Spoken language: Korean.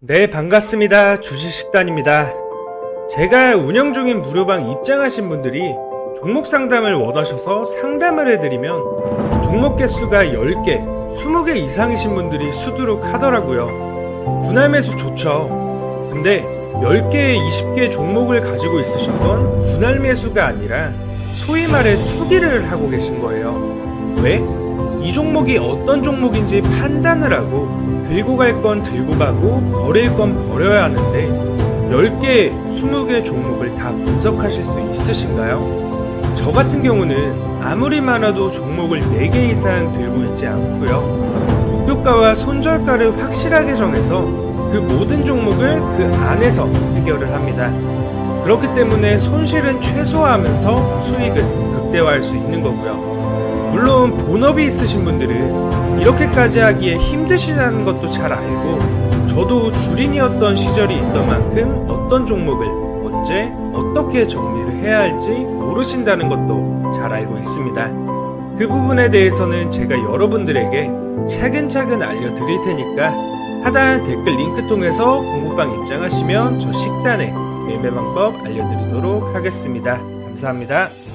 네, 반갑습니다. 주식식단입니다. 제가 운영 중인 무료방 입장하신 분들이 종목 상담을 원하셔서 상담을 해드리면 종목 개수가 10개, 20개 이상이신 분들이 수두룩 하더라고요. 분할 매수 좋죠. 근데 10개, 20개 종목을 가지고 있으셨던 분할 매수가 아니라 소위 말해 투기를 하고 계신 거예요. 왜? 이 종목이 어떤 종목인지 판단을 하고 들고 갈 건 들고 가고 버릴 건 버려야 하는데 10개, 20개 종목을 다 분석하실 수 있으신가요? 저 같은 경우는 아무리 많아도 종목을 4개 이상 들고 있지 않고요. 목표가와 손절가를 확실하게 정해서 그 모든 종목을 그 안에서 해결을 합니다. 그렇기 때문에 손실은 최소화하면서 수익은 극대화할 수 있는 거고요. 물론 본업이 있으신 분들은 이렇게까지 하기에 힘드시다는 것도 잘 알고 저도 주린이었던 시절이 있던 만큼 어떤 종목을 언제 어떻게 정리를 해야 할지 모르신다는 것도 잘 알고 있습니다. 그 부분에 대해서는 제가 여러분들에게 차근차근 알려드릴 테니까 하단 댓글 링크 통해서 공부방 입장하시면 저 식단의 매매 방법 알려드리도록 하겠습니다. 감사합니다.